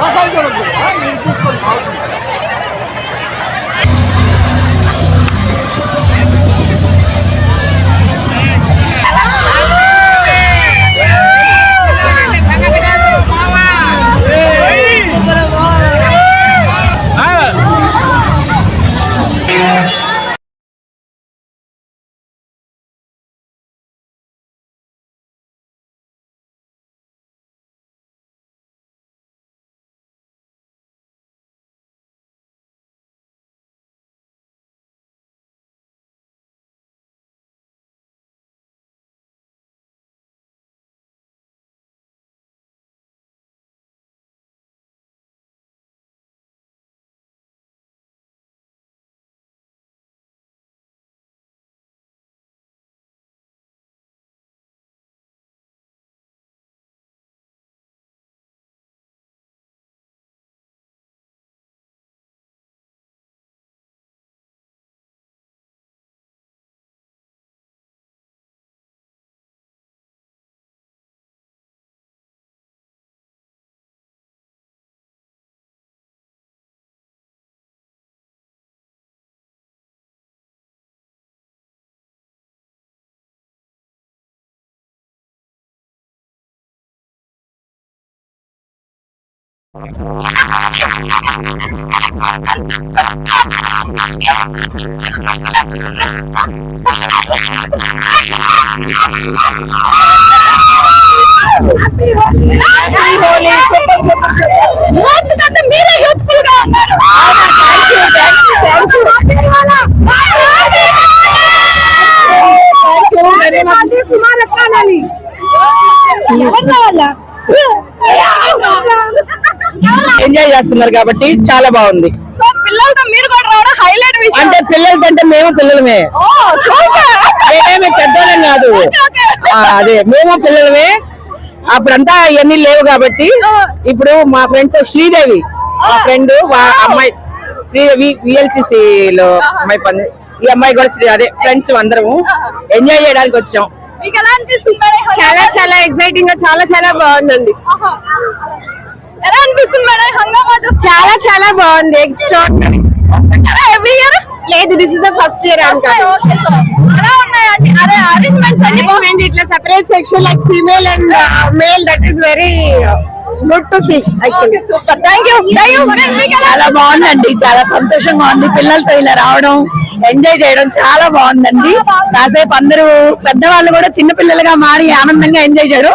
మసాలా చూడండి చూసుకోండి. బాగుంటుంది యూత్ కంటే మీరే యూత్ఫుల్ గా ఉన్నారు ఎంజాయ్ చేస్తున్నారు కాబట్టి చాలా బాగుంది. సో పిల్లలతో మీరు కూడా రావడం హైలైట్ విషయం. అంటే పిల్లల కంటే మేము పిల్లలమే. Oh super. మేమే పెద్దోళ్ళం కాదు. ఆ, అదే మేము పిల్లలమే. అప్పుడంతా ఇవన్నీ లేవు కాబట్టి ఇప్పుడు మా ఫ్రెండ్స్ శ్రీదేవి మా ఫ్రెండ్ అమ్మాయి శ్రీదేవి విఎల్సిసి లో అమ్మాయి పని ఈ అమ్మాయి కూడా శ్రీ- అదే ఫ్రెండ్స్ అందరము. ఎంజాయ్ చేయడానికి వచ్చాం. చాలా చాలా ఎక్సైటింగ్గా చాలా చాలా బాగుందండి. ఎలా అనిపిస్తుంది మేడం హంగామా చాలా చాలా బాగుంది. ఎక్స్ట్రాడినరీ ఎవ్రీ ఇయర్ లేదు this is the first year ఎలా ఉన్నాయండి అదే అరేంజ్మెంట్స్ అన్ని అండ్ ఇట్లా separate section like female and male that is very good to see actually super thank you చాలా బాగుందండి. చాలా సంతోషంగా ఉంది. పిల్లలతో ఇలా రావడం ఎంజాయ్ చేయడం చాలా బాగుందండి. కాసేపు అందరూ పెద్దవాళ్ళు కూడా చిన్న పిల్లలుగా మారి ఆనందంగా ఎంజాయ్ చేయడం.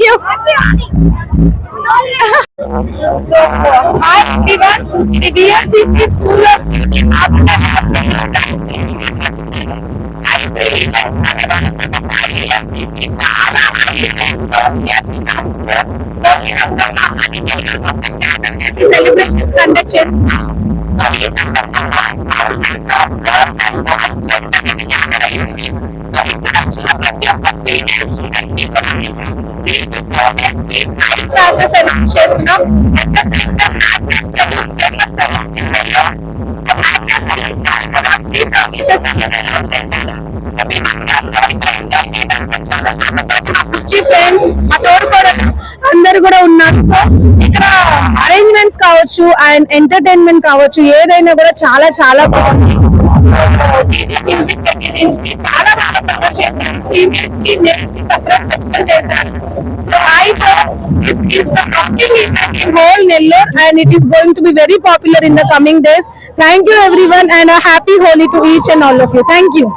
super thank you so hi everyone ఇది డిఎస్సిసి స్కూల్ సెలబ్రేషన్స్ కండక్ట్ చేస్తున్నాం క్లాసెస్ చేస్తున్నాం ఫ్రెండ్స్ మా అందరు కూడా ఉన్నారు. సో ఇక్కడ అరేంజ్మెంట్స్ కావచ్చు అండ్ ఎంటర్టైన్మెంట్ కావచ్చు ఏదైనా కూడా చాలా చాలా బాగుంది. చాలా బాగా కవర్ చేశారు So I hope this is the rocking event in whole Nellore and it is going to be very popular in the coming days. Thank you everyone and a happy Holi to each and all of you. Thank you.